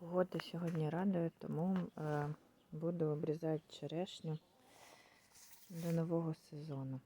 Погода сьогодні радує, тому е, буду обрізати черешню до нового сезону.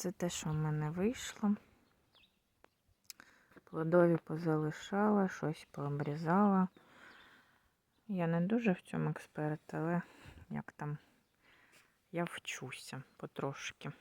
Оце те, що в мене вийшло. Плодові позалишала, щось пообрізала. Я не дуже в цьому експерт, але як там я вчуся потрошки.